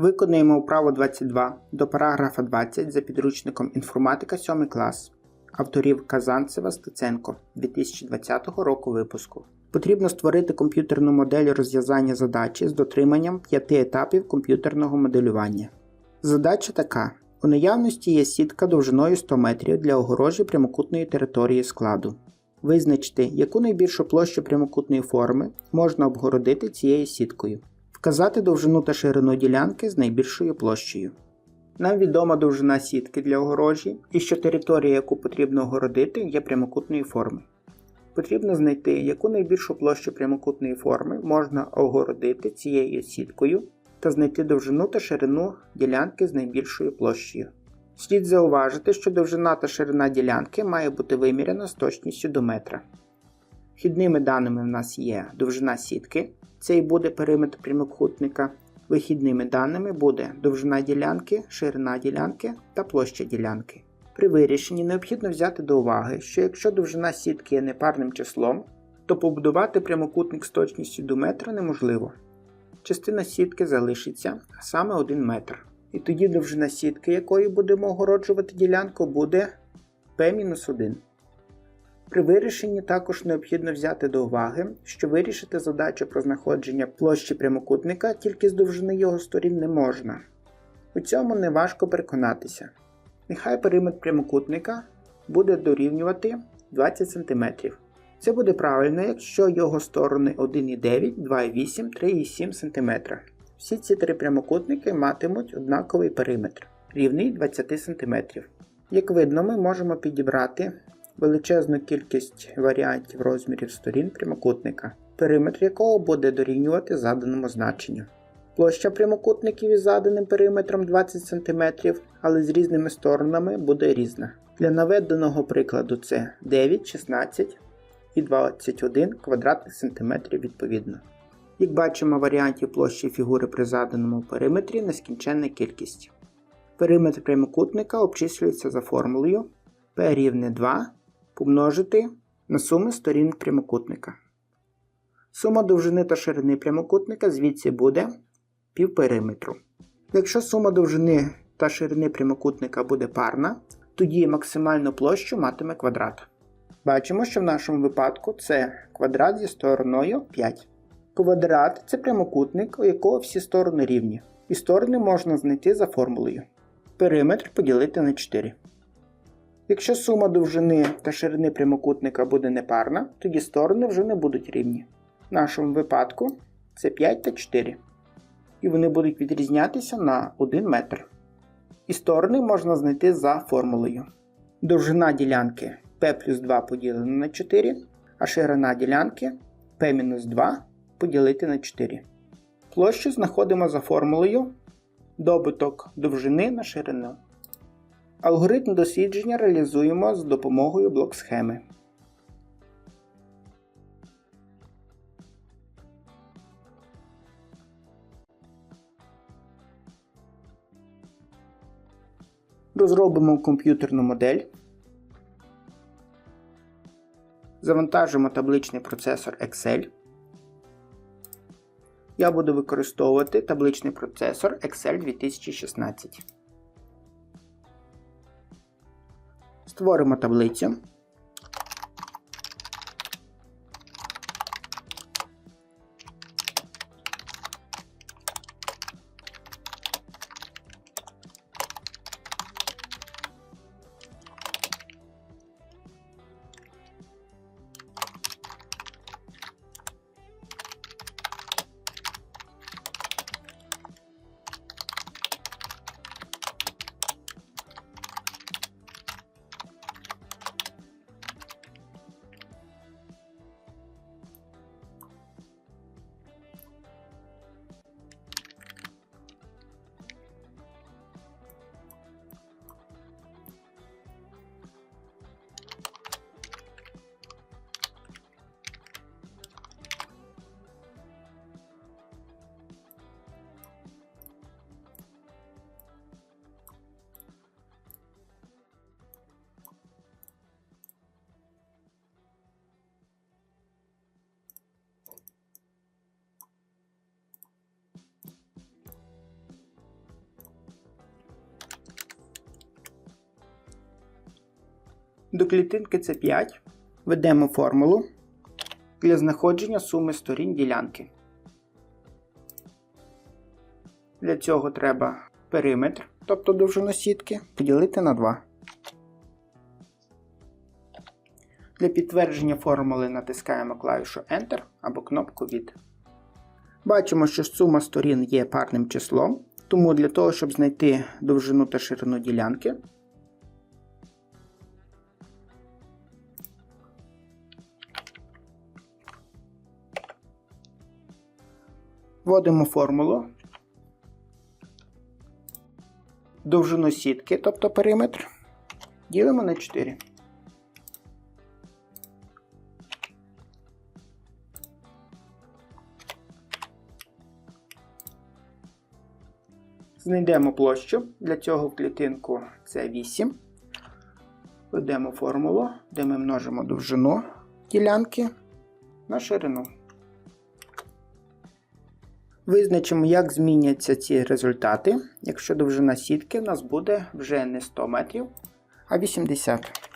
Виконуємо вправу 22 до параграфа 20 за підручником інформатика 7 клас авторів Казанцева Стеценко 2020 року випуску. Потрібно створити комп'ютерну модель розв'язання задачі з дотриманням п'яти етапів комп'ютерного моделювання. Задача така: у наявності є сітка довжиною 100 метрів для огорожі прямокутної території складу. Визначити, яку найбільшу площу прямокутної форми можна обгородити цією сіткою. Вказати довжину та ширину ділянки з найбільшою площею. Нам відома довжина сітки для огорожі і що територія, яку потрібно огородити, є прямокутної форми. Потрібно знайти, яку найбільшу площу прямокутної форми можна огородити цією сіткою та знайти довжину та ширину ділянки з найбільшою площею. Слід зауважити, що довжина та ширина ділянки має бути виміряна з точністю до метра. Вхідними даними в нас є довжина сітки, це і буде периметр прямокутника. Вихідними даними буде довжина ділянки, ширина ділянки та площа ділянки. При вирішенні необхідно взяти до уваги, що якщо довжина сітки є непарним числом, то побудувати прямокутник з точністю до метра неможливо. Частина сітки залишиться, саме 1 метр. І тоді довжина сітки, якою будемо огороджувати ділянку, буде P-1. При вирішенні також необхідно взяти до уваги, що вирішити задачу про знаходження площі прямокутника тільки з довжини його сторін не можна. У цьому не важко переконатися. Нехай периметр прямокутника буде дорівнювати 20 см. Це буде правильно, якщо його сторони 1,9, 2,8, 3,7 см. Всі ці три прямокутники матимуть однаковий периметр, рівний 20 см. Як видно, ми можемо підібрати величезну кількість варіантів розмірів сторін прямокутника, периметр якого буде дорівнювати заданому значенню. Площа прямокутників із заданим периметром 20 см, але з різними сторонами буде різна. Для наведеного прикладу це 9, 16 і 21 квадратних сантиметрів відповідно. Як бачимо, варіантів площі фігури при заданому периметрі нескінченна кількість. Периметр прямокутника обчислюється за формулою P рівне 2 помножити на суми сторін прямокутника. Сума довжини та ширини прямокутника звідси буде півпериметру. Якщо сума довжини та ширини прямокутника буде парна, тоді максимальну площу матиме квадрат. Бачимо, що в нашому випадку це квадрат зі стороною 5. Квадрат це прямокутник, у якого всі сторони рівні, і сторони можна знайти за формулою. Периметр поділити на 4. Якщо сума довжини та ширини прямокутника буде непарна, тоді сторони вже не будуть рівні. В нашому випадку це 5 та 4. І вони будуть відрізнятися на 1 метр. І сторони можна знайти за формулою. Довжина ділянки P плюс 2 поділено на 4, а ширина ділянки P-2 поділити на 4. Площу знаходимо за формулою добуток довжини на ширину. Алгоритм дослідження реалізуємо з допомогою блок-схеми. Розробимо комп'ютерну модель. Завантажимо табличний процесор Excel. Я буду використовувати табличний процесор Excel 2016. Створимо таблицю. До клітинки С5 введемо формулу для знаходження суми сторін ділянки. Для цього треба периметр, тобто довжину сітки, поділити на 2. Для підтвердження формули натискаємо клавішу Enter або кнопку від. Бачимо, що сума сторін є парним числом, тому для того, щоб знайти довжину та ширину ділянки, вводимо формулу довжину сітки, тобто периметр, ділимо на 4. Знайдемо площу. Для цього в клітинку це 8. Введемо формулу, де ми множимо довжину ділянки на ширину. Визначимо, як зміняться ці результати, якщо довжина сітки у нас буде вже не 100 метрів, а 80.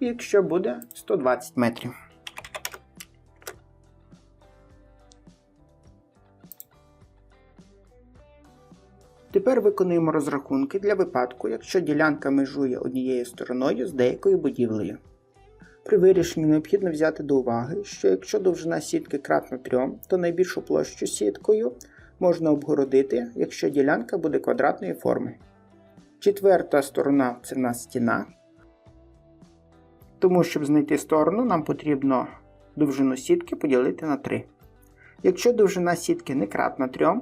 І якщо буде 120 метрів. Тепер виконуємо розрахунки для випадку, якщо ділянка межує однією стороною з деякою будівлею. При вирішенні необхідно взяти до уваги, що якщо довжина сітки кратна 3, то найбільшу площу сіткою можна обгородити, якщо ділянка буде квадратної форми. Четверта сторона це в нас стіна. Тому, щоб знайти сторону, нам потрібно довжину сітки поділити на 3. Якщо довжина сітки не кратна 3,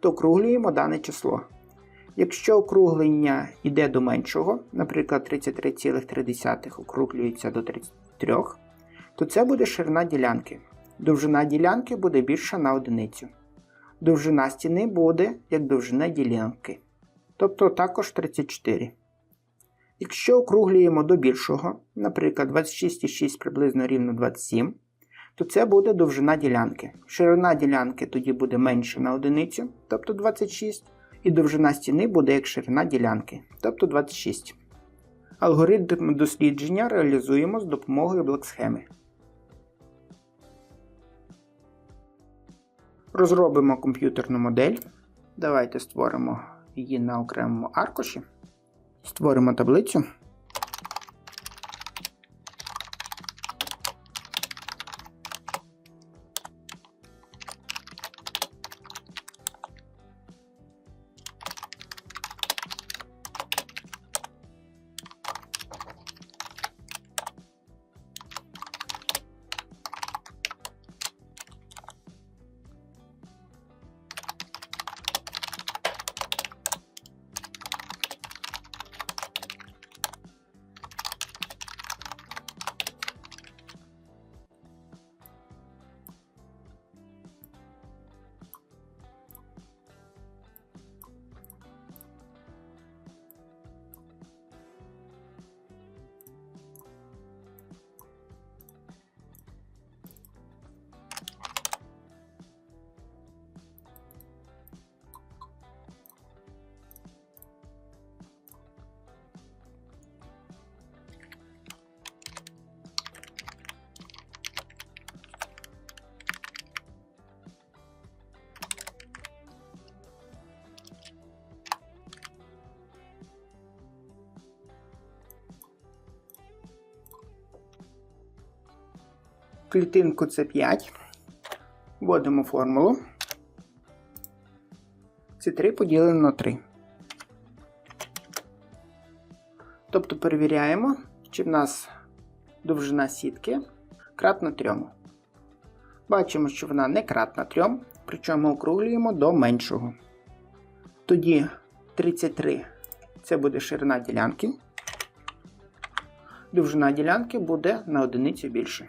то округлюємо дане число. Якщо округлення йде до меншого, наприклад, 33,3 округлюється до 33, то це буде ширина ділянки. Довжина ділянки буде більша на одиницю. Довжина стіни буде як довжина ділянки, тобто також 34. Якщо округлюємо до більшого, наприклад, 26,6 приблизно рівно 27, то це буде довжина ділянки. Ширина ділянки тоді буде менша на одиницю, тобто 26, і довжина стіни буде як ширина ділянки, тобто 26. Алгоритм дослідження реалізуємо з допомогою блок-схеми. Розробимо комп'ютерну модель. Давайте створимо її на окремому аркуші. Створимо таблицю. Клітинку С5, вводимо формулу. С3 поділено на 3. Тобто перевіряємо, чи в нас довжина сітки кратна 3. Бачимо, що вона не кратна 3, причому округлюємо до меншого. Тоді 33 це буде ширина ділянки. Довжина ділянки буде на одиницю більше.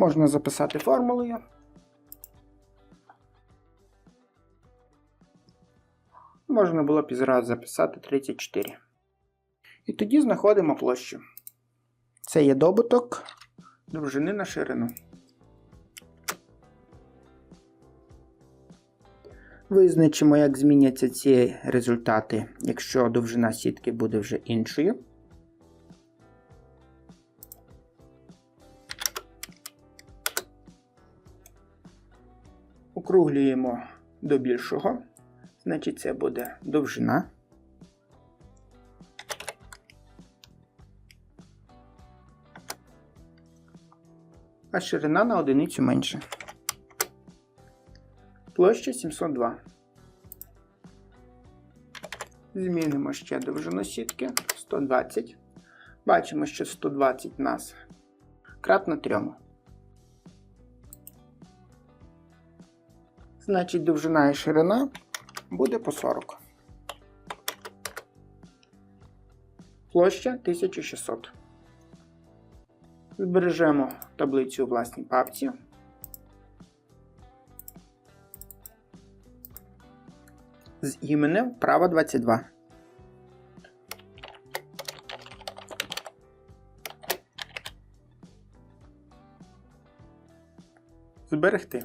Можна записати формулою. Можна було б зразу записати 34. І тоді знаходимо площу. Це є добуток довжини на ширину. Визначимо, як зміняться ці результати, якщо довжина сітки буде вже іншою. Округлюємо до більшого. Значить, це буде довжина. А ширина на одиницю менше. Площа 702. Змінимо ще довжину сітки 120. Бачимо, що 120 у нас кратно 3. Значить, довжина і ширина буде по 40. Площа 1600. Збережемо таблицю у власній папці. З іменем вправа 22. Зберегти.